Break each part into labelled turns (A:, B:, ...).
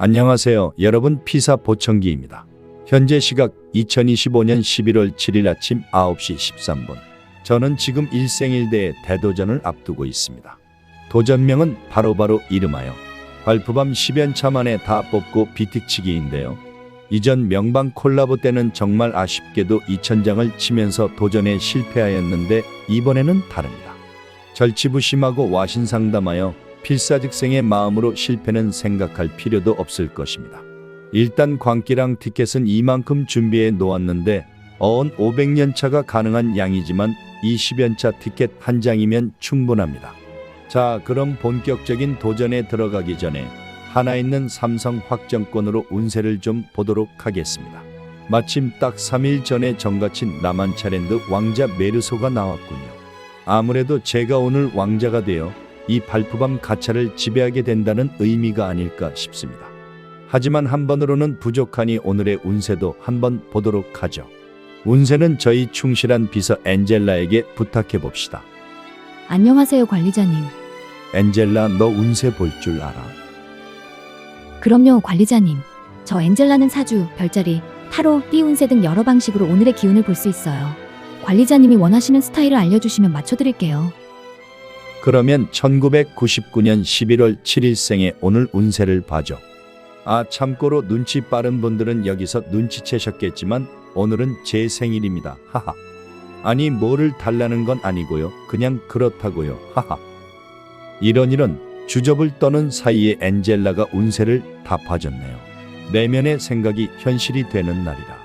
A: 안녕하세요. 여러분 피사 보청기입니다. 현재 시각 2025년 11월 7일 아침 9시 13분. 저는 지금 일생일대의 대도전을 앞두고 있습니다. 도전명은 바로 바로 이름하여 발표밤 10연차 만에 다 뽑고 비틱치기인데요. 이전 명방 콜라보 때는 정말 아쉽게도 2천장을 치면서 도전에 실패하였는데 이번에는 다릅니다. 절치부심하고 와신상담하여 필사즉생의 마음으로 실패는 생각할 필요도 없을 것입니다. 일단 광기랑 티켓은 이만큼 준비해 놓았는데 어언 500년 차가 가능한 양이지만 20연 차 티켓 한 장이면 충분합니다. 자, 그럼 본격적인 도전에 들어가기 전에 하나 있는 삼성 확정권으로 운세를 좀 보도록 하겠습니다. 마침 딱 3일 전에 정가친 라만차랜드 왕자 메르소가 나왔군요. 아무래도 제가 오늘 왕자가 되어 이 발표밤 가차를 지배하게 된다는 의미가 아닐까 싶습니다. 하지만 한 번으로는 부족하니 오늘의 운세도 한번 보도록 하죠. 운세는 저희 충실한 비서 엔젤라에게 부탁해 봅시다.
B: 안녕하세요, 관리자님.
A: 엔젤라, 너 운세 볼 줄 알아?
B: 그럼요, 관리자님. 저 엔젤라는 사주, 별자리, 타로, 띠운세 등 여러 방식으로 오늘의 기운을 볼 수 있어요. 관리자님이 원하시는 스타일을 알려주시면 맞춰드릴게요.
A: 그러면 1999년 11월 7일생의 오늘 운세를 봐줘. 아, 참고로 눈치 빠른 분들은 여기서 눈치채셨겠지만 오늘은 제 생일입니다. 하하. 아니, 뭐를 달라는 건 아니고요. 그냥 그렇다고요. 하하. 이런 이런 주접을 떠는 사이에 엔젤라가 운세를 다 봐줬네요. 내면의 생각이 현실이 되는 날이라.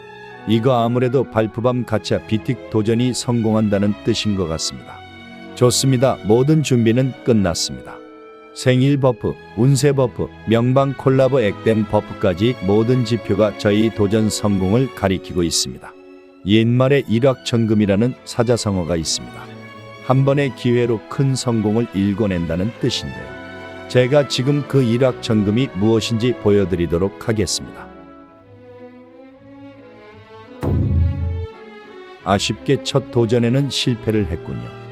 A: 이거 아무래도 발표밤 가차 비틱 도전이 성공한다는 뜻인 것 같습니다. 좋습니다. 모든 준비는 끝났습니다. 생일 버프, 운세 버프, 명방 콜라보 액땜 버프까지 모든 지표가 저희 도전 성공을 가리키고 있습니다. 옛말에 일확천금이라는 사자성어가 있습니다. 한 번의 기회로 큰 성공을 일궈낸다는 뜻인데요. 제가 지금 그 일확천금이 무엇인지 보여드리도록 하겠습니다. 아쉽게 첫 도전에는 실패를 했군요.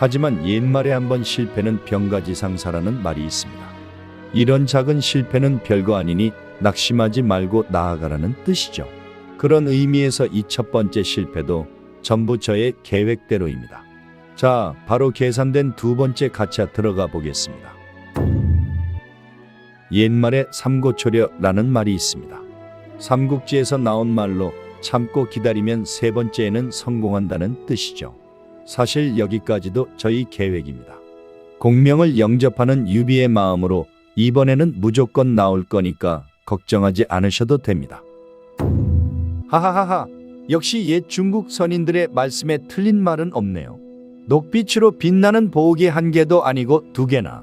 A: 하지만 옛말에 한번 실패는 병가지상사라는 말이 있습니다. 이런 작은 실패는 별거 아니니 낙심하지 말고 나아가라는 뜻이죠. 그런 의미에서 이 첫 번째 실패도 전부 저의 계획대로입니다. 자, 바로 계산된 두 번째 가차 들어가 보겠습니다. 옛말에 삼고초려라는 말이 있습니다. 삼국지에서 나온 말로 참고 기다리면 세 번째에는 성공한다는 뜻이죠. 사실 여기까지도 저희 계획입니다. 공명을 영접하는 유비의 마음으로 이번에는 무조건 나올 거니까 걱정하지 않으셔도 됩니다. 하하하하. 역시 옛 중국 선인들의 말씀에 틀린 말은 없네요. 녹빛으로 빛나는 보호기 한 개도 아니고 두 개나.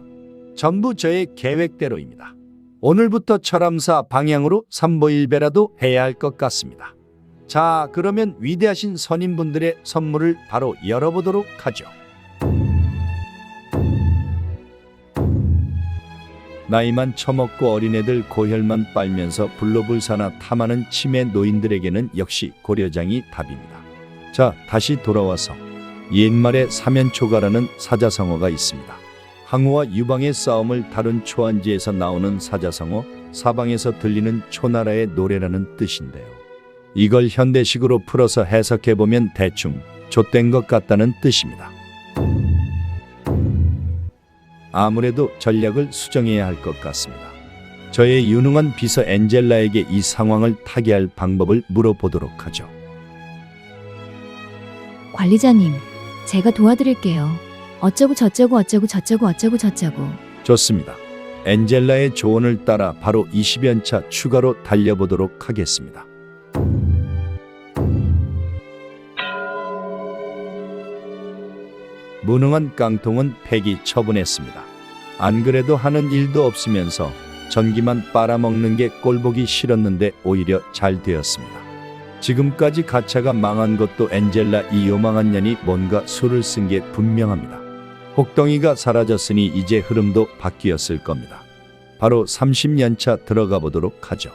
A: 전부 저의 계획대로입니다. 오늘부터 철암사 방향으로 삼보일배라도 해야 할 것 같습니다. 자, 그러면 위대하신 선임분들의 선물을 바로 열어보도록 하죠. 나이만 처먹고 어린애들 고혈만 빨면서 불로불사나 탐하는 치매 노인들에게는 역시 고려장이 답입니다. 자, 다시 돌아와서 옛말에 사면초가라는 사자성어가 있습니다. 항우와 유방의 싸움을 다룬 초안지에서 나오는 사자성어, 사방에서 들리는 초나라의 노래라는 뜻인데요. 이걸 현대식으로 풀어서 해석해보면 대충 좆된 것 같다는 뜻입니다. 아무래도 전략을 수정해야 할 것 같습니다. 저의 유능한 비서 엔젤라에게 이 상황을 타개할 방법을 물어보도록 하죠.
B: 관리자님, 제가 도와드릴게요. 어쩌고 저쩌고 어쩌고 저쩌고 어쩌고 저쩌고.
A: 좋습니다. 엔젤라의 조언을 따라 바로 20연차 추가로 달려보도록 하겠습니다. 무능한 깡통은 폐기 처분했습니다. 안 그래도 하는 일도 없으면서 전기만 빨아먹는 게 꼴보기 싫었는데 오히려 잘 되었습니다. 지금까지 가차가 망한 것도 엔젤라 이 요망한 년이 뭔가 수를 쓴 게 분명합니다. 혹덩이가 사라졌으니 이제 흐름도 바뀌었을 겁니다. 바로 30년차 들어가 보도록 하죠.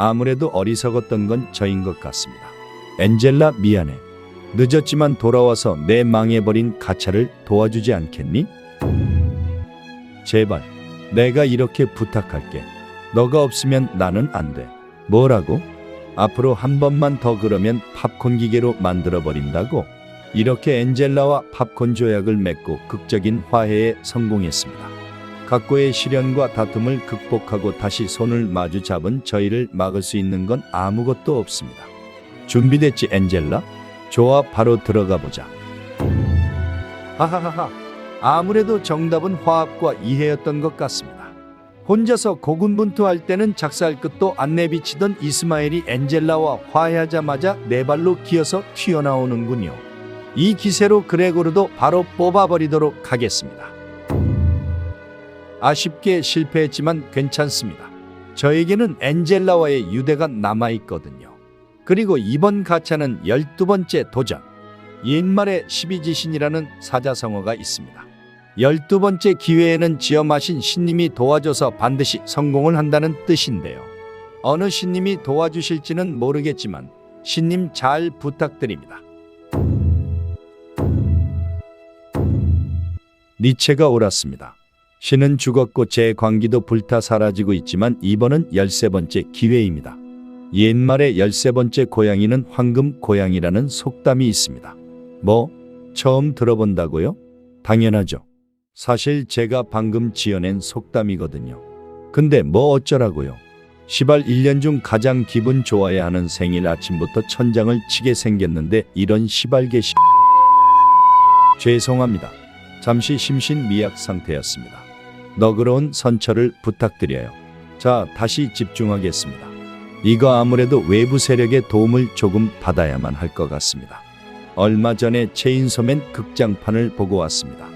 A: 아무래도 어리석었던 건 저인 것 같습니다. 엔젤라 미안해. 늦었지만 돌아와서 내 망해버린 가차를 도와주지 않겠니? 제발 내가 이렇게 부탁할게. 너가 없으면 나는 안 돼. 뭐라고? 앞으로 한 번만 더 그러면 팝콘 기계로 만들어 버린다고? 이렇게 엔젤라와 팝콘 조약을 맺고 극적인 화해에 성공했습니다. 각고의 시련과 다툼을 극복하고 다시 손을 마주 잡은 저희를 막을 수 있는 건 아무것도 없습니다. 준비됐지 엔젤라? 좋아 바로 들어가 보자. 하하하하. 아무래도 정답은 화합과 이해였던 것 같습니다. 혼자서 고군분투할 때는 작살 끝도 안 내비치던 이스마엘이 엔젤라와 화해하자마자 네 발로 기어서 튀어나오는군요. 이 기세로 그레고르도 바로 뽑아버리도록 하겠습니다. 아쉽게 실패했지만 괜찮습니다. 저에게는 엔젤라와의 유대가 남아있거든요. 그리고 이번 가차는 12번째 도전. 옛말에 12지신이라는 사자성어가 있습니다. 12번째 기회에는 지엄하신 신님이 도와줘서 반드시 성공을 한다는 뜻인데요. 어느 신님이 도와주실지는 모르겠지만 신님 잘 부탁드립니다. 니체가 옳았습니다. 신은 죽었고 제 광기도 불타 사라지고 있지만 이번은 열세 번째 기회입니다. 옛말에 열세 번째 고양이는 황금 고양이라는 속담이 있습니다. 뭐? 처음 들어본다고요? 당연하죠. 사실 제가 방금 지어낸 속담이거든요. 근데 뭐 어쩌라고요? 시발 1년 중 가장 기분 좋아야 하는 생일 아침부터 천장을 치게 생겼는데 이런 시발개 시... 죄송합니다. 잠시 심신 미약 상태였습니다. 너그러운 선처를 부탁드려요. 자, 다시 집중하겠습니다. 이거 아무래도 외부 세력의 도움을 조금 받아야만 할 것 같습니다. 얼마 전에 체인소맨 극장판을 보고 왔습니다.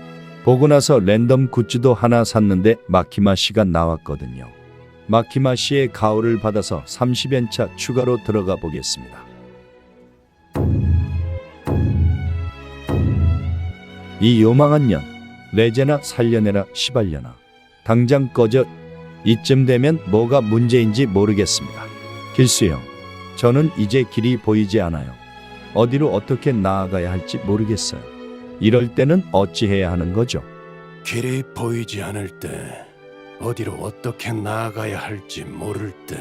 A: 보고 나서 랜덤 굿즈도 하나 샀는데 마키마 씨가 나왔거든요. 마키마 씨의 가오를 받아서 30연차 추가로 들어가 보겠습니다. 이 요망한 년, 레제나 살려내라 시발려나. 당장 꺼져. 이쯤 되면 뭐가 문제인지 모르겠습니다. 길수형, 저는 이제 길이 보이지 않아요. 어디로 어떻게 나아가야 할지 모르겠어요. 이럴 때는 어찌해야 하는 거죠?
C: 길이 보이지 않을 때 어디로 어떻게 나아가야 할지 모를 때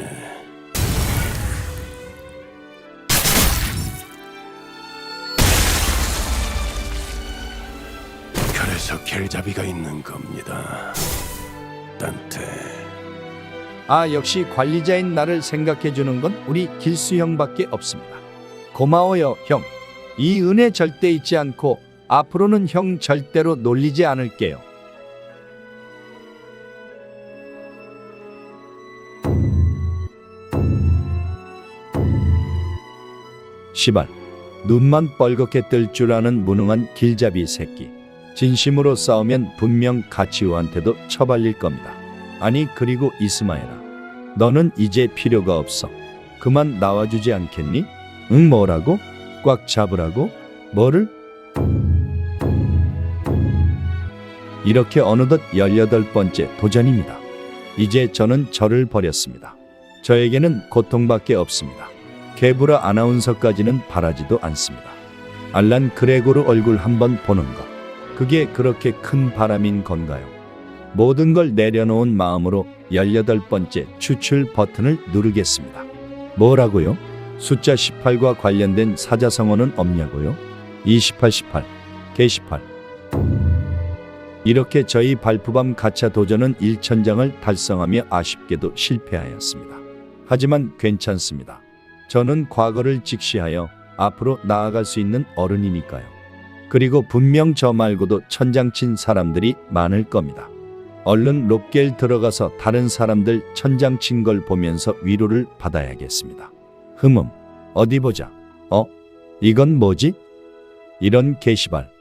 C: 그래서 겔잡이가 있는 겁니다 딴테
A: 아, 역시 관리자인 나를 생각해 주는 건 우리 길수 형밖에 없습니다. 고마워요, 형. 이 은혜 절대 잊지 않고 앞으로는 형 절대로 놀리지 않을게요. 시발, 눈만 뻘겋게 뜰 줄 아는 무능한 길잡이 새끼. 진심으로 싸우면 분명 가치우한테도 처발릴 겁니다. 아니 그리고 이스마엘아 너는 이제 필요가 없어 그만 나와주지 않겠니? 응 뭐라고? 꽉 잡으라고? 뭐를? 이렇게 어느덧 18번째 도전입니다. 이제 저는 저를 버렸습니다. 저에게는 고통밖에 없습니다. 개브라 아나운서까지는 바라지도 않습니다. 알란 그레고르 얼굴 한번 보는 것. 그게 그렇게 큰 바람인 건가요? 모든 걸 내려놓은 마음으로 18번째 추출 버튼을 누르겠습니다. 뭐라고요? 숫자 18과 관련된 사자성어는 없냐고요? 28, 18, 개18. 이렇게 저희 발푸밤 가차 도전은 1천장을 달성하며 아쉽게도 실패하였습니다. 하지만 괜찮습니다. 저는 과거를 직시하여 앞으로 나아갈 수 있는 어른이니까요. 그리고 분명 저 말고도 천장 친 사람들이 많을 겁니다. 얼른 롭겔 들어가서 다른 사람들 천장 친 걸 보면서 위로를 받아야겠습니다. 흠음, 어디 보자. 어? 이건 뭐지? 이런 게시발.